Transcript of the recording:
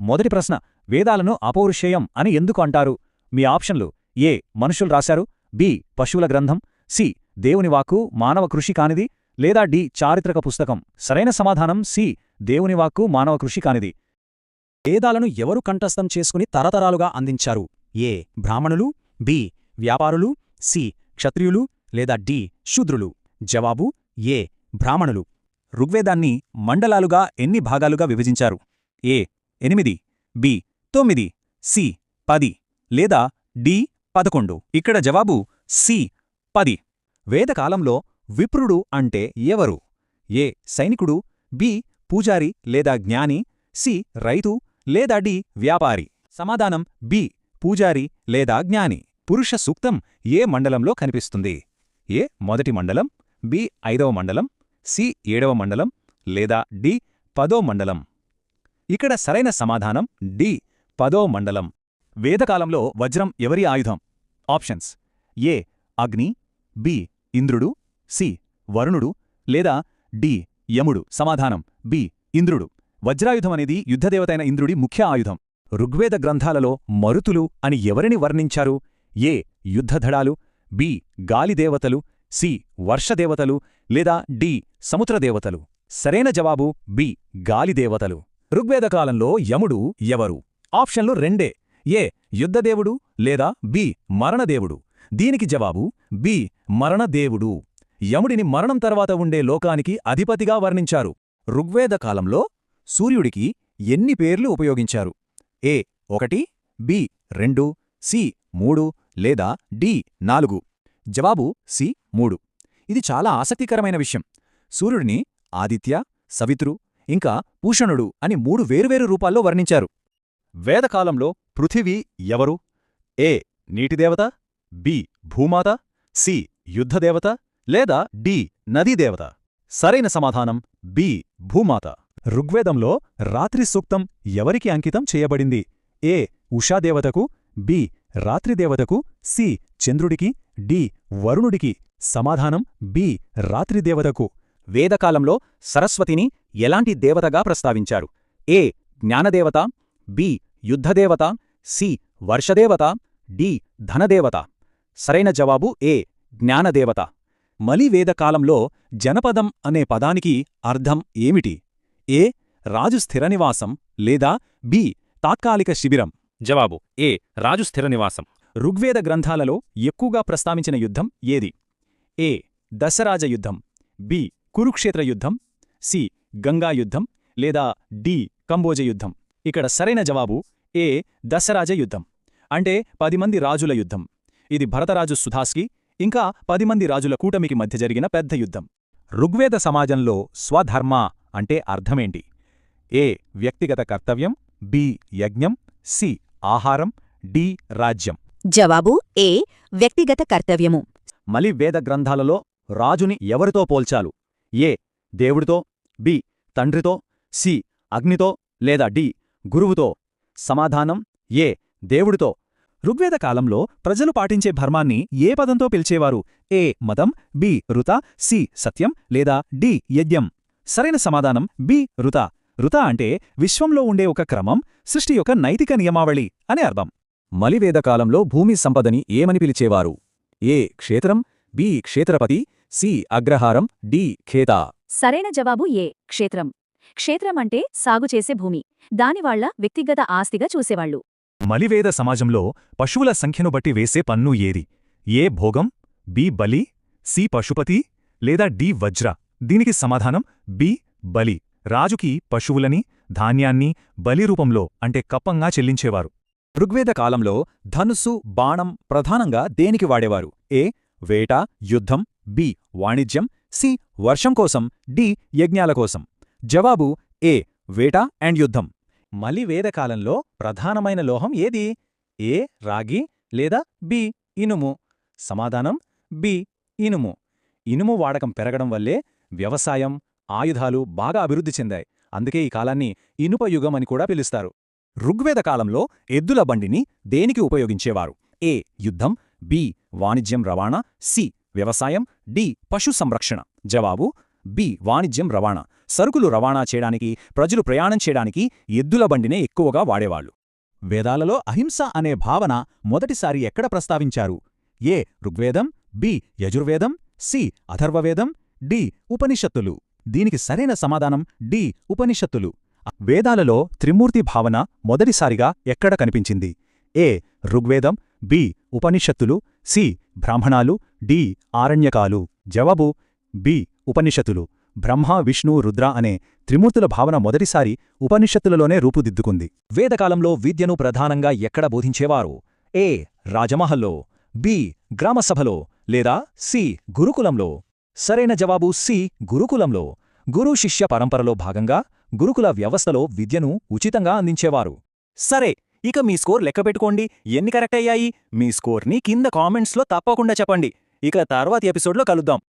మొదటి ప్రశ్న వేదాలను అపౌరుషేయం అని ఎందుకు అంటారు? మీ ఆప్షన్లు ఏ మనుషులు రాశారు బి పశువుల గ్రంథం సి దేవుని వాక్కు మానవ కృషి కానిది లేదా డి చారిత్రక పుస్తకం. సరైన సమాధానం సి దేవుని వాక్కు మానవ కృషి కానిది. వేదాలను ఎవరు కంఠస్థం చేసుకుని తరతరాలుగా అందించారు? ఏ బ్రాహ్మణులు బి వ్యాపారులు సి క్షత్రియులు లేదా డి శూద్రులు? జవాబు ఏ బ్రాహ్మణులు. ఋగ్వేదాన్ని మండలాలుగా ఎన్ని భాగాలుగా విభజించారు? ఏ ఎనిమిది బి తొమ్మిది సి పది లేదా డి పదకొండు. ఇక్కడ జవాబు సి పది. వేదకాలంలో విప్రుడు అంటే ఎవరు? ఏ సైనికుడు బి పూజారి లేదా జ్ఞాని సి రైతు లేదా డి వ్యాపారి. సమాధానం బి పూజారి లేదా జ్ఞాని. పురుష సూక్తం ఏ మండలంలో కనిపిస్తుంది? ఏ మొదటి మండలం బి ఐదవ మండలం సి ఏడవ మండలం లేదా డి పదో మండలం. ఇక్కడ సరైన సమాధానం డి పదో మండలం. వేదకాలంలో వజ్రం ఎవరి ఆయుధం? ఆప్షన్స్. ఏ అగ్ని బి ఇంద్రుడు సి వరుణుడు లేదా డి యముడు. సమాధానం బి ఇంద్రుడు. వజ్రాయుధం అనేది యుద్ధదేవతైన ఇంద్రుడి ముఖ్య ఆయుధం. ఋగ్వేద గ్రంథాలలో మరుతులు అని ఎవరిని వర్ణించారు? ఏ యుద్ధధడాలు బి గాలిదేవతలు సి వర్షదేవతలు లేదా డి సముద్రదేవతలు సరైన జవాబు బి గాలిదేవతలు ఋగ్వేదకాలంలో యముడు ఎవరు? ఆప్షన్లు రెండే. ఏ. యుద్ధదేవుడు లేదా బి. మరణదేవుడు. దీనికి జవాబు బి. మరణదేవుడు. యముడిని మరణం తర్వాత ఉండే లోకానికి అధిపతిగా వర్ణించారు. ఋగ్వేద కాలంలో సూర్యుడికి ఎన్ని పేర్లు ఉపయోగించారు? ఏ. ఒకటి బి. రెండు సి. మూడు లేదా డి. నాలుగు? జవాబు సి. మూడు. ఇది చాలా ఆసక్తికరమైన విషయం. సూర్యుడిని ఆదిత్య సవిత్రు ఇంకా పూషణుడు అని మూడు వేరువేరు రూపాల్లో వర్ణించారు. వేదకాలంలో పృథివీ ఎవరు? ఏ. నీటిదేవత బి. భూమాత సి. యుద్ధదేవత లేదా డి. నదీదేవత. సరైన సమాధానం బి. భూమాత. ఋగ్వేదంలో రాత్రి సూక్తం ఎవరికి అంకితం చేయబడింది? ఏ. ఉషాదేవతకు బి. రాత్రిదేవతకు సి. చంద్రుడికి డి. వరుణుడికి. సమాధానం బి. రాత్రిదేవతకు. వేదకాలంలో సరస్వతిని ఎలాంటి దేవతగా ప్రస్తావించారు? ఏ. జ్ఞానదేవత బి. యుద్ధదేవత సి. వర్షదేవత డి. ధనదేవత. సరైన జవాబు ఏ. జ్ఞానదేవత. మలివేదకాలంలో జనపదం అనే పదానికి అర్థం ఏమిటి? ఏ. రాజు స్థిరనివాసం లేదా బి. తాత్కాలిక శిబిరం. జవాబు ఏ. రాజు స్థిరనివాసం. ఋగ్వేద గ్రంథాలలో ఎక్కువగా ప్రస్తావించిన యుద్ధం ఏది? ఏ. దశరాజ యుద్ధం. బి. కురుక్షేత్ర యుద్ధం సి. గంగా యుద్ధం లేదా డి. కంబోజ యుద్ధం. ఇక్కడ సరైన జవాబు ఏ. దశరాజ యుద్ధం. అంటే పది మంది రాజుల యుద్ధం. ఇది భరతరాజు సుధాస్కి ఇంకా పది మంది రాజుల కూటమికి మధ్య జరిగిన పెద్ద యుద్ధం. ఋగ్వేద సమాజంలో స్వధర్మ అంటే అర్థమేంటి? ఏ. వ్యక్తిగత కర్తవ్యం బి. యజ్ఞం సి. ఆహారం డి. రాజ్యం. జవాబు ఏ. వ్యక్తిగత కర్తవ్యము. మలి వేద గ్రంథాలలో రాజుని ఎవరితో పోల్చాలు? ఏ దేవుడితో బి తండ్రితో సి అగ్నితో లేదా డి గురువుతో. సమాధానం ఏ దేవుడితో. ఋగ్వేద కాలంలో ప్రజలు పాటించే ధర్మాన్ని ఏ పదంతో పిలిచేవారు? ఏ మతం బి రుత సి సత్యం లేదా డి యజ్ఞం? సరైన సమాధానం బి రుత రుత అంటే విశ్వంలో ఉండే ఒక క్రమం సృష్టి యొక్క నైతిక నియమావళి అని అర్థం. మలివేదకాలంలో భూమి సంపదని ఏమని పిలిచేవారు? ఏ క్షేత్రం బి క్షేత్రపతి సి. అగ్రహారం డి. ఖేతా. సరైన జవాబు ఏ. క్షేత్రం. క్షేత్రం అంటే సాగు చేసే భూమి. దానివాళ్ళ వ్యక్తిగత ఆస్తిగా చూసేవాళ్ళు మలివేద సమాజంలో పశువుల సంఖ్యను బట్టి వేసే పన్ను ఏది? ఏ. భోగం బి. బలి సి. పశుపతి లేదా డి. వజ్ర. దీనికి సమాధానం బి. బలి. రాజుకి పశువులని ధాన్యాన్ని బలి రూపంలో అంటే కప్పంగా చెల్లించేవారు. ఋగ్వేద కాలంలో ధనుస్సు బాణం ప్రధానంగా దేనికి వాడేవారు? ఏ. వేట యుద్ధం బి వాణిజ్యం సి వర్షం కోసం డి యజ్ఞాల కోసం. జవాబు ఏ వేట అండ్ యుద్ధం. మలివేదకాలంలో ప్రధానమైన లోహం ఏది? ఏ రాగి లేదా బి ఇనుము. సమాధానం బి ఇనుము. ఇనుము వాడకం పెరగడం వల్లే వ్యవసాయం ఆయుధాలు బాగా అభివృద్ధి చెందాయి. అందుకే ఈ కాలాన్ని ఇనుప యుగం అని కూడా పిలుస్తారు. ఋగ్వేద కాలంలో ఎద్దుల బండిని దేనికి ఉపయోగించేవారు? ఏ యుద్ధం బి వాణిజ్యం రవాణా సి వ్యవసాయం డి పశు సంరక్షణ. జవాబు బి వాణిజ్యం రవాణా. సరుకులు రవాణా చేయడానికి ప్రజలు ప్రయాణం చేయడానికి ఎద్దుల బండినే ఎక్కువగా వాడేవాళ్ళు వేదాలలో అహింస అనే భావన మొదటిసారి ఎక్కడ ప్రస్తావించారు? ఏ ఋగ్వేదం బి యజుర్వేదం సి అథర్వవేదం డి ఉపనిషత్తులు. దీనికి సరైన సమాధానం డి ఉపనిషత్తులు. వేదాలలో త్రిమూర్తి భావన మొదటిసారిగా ఎక్కడ కనిపించింది? ఏ ఋగ్వేదం బి ఉపనిషత్తులు సి. బ్రాహ్మణాలు డి. ఆరణ్యకాలు. జవాబు బి. ఉపనిషత్తులు. బ్రహ్మ విష్ణు రుద్ర అనే త్రిమూర్తుల భావన మొదటిసారి ఉపనిషత్తులలోనే రూపుదిద్దుకుంది. వేదకాలంలో విద్యను ప్రధానంగా ఎక్కడ బోధించేవారు? ఏ. రాజమహల్లో బి. గ్రామసభలో లేదా సి. గురుకులంలో? సరైన జవాబు సి. గురుకులంలో. గురు శిష్య పరంపరలో భాగంగా గురుకుల వ్యవస్థలో విద్యను ఉచితంగా అందించేవారు. సరే ఇక మీ స్కోర్ లెక్కపెట్టుకోండి ఎన్ని కరెక్ట్ అయ్యాయి? మీ స్కోర్ని కింద కామెంట్స్లో తప్పకుండా చెప్పండి. ఇక తర్వాతి ఎపిసోడ్లో కలుద్దాం.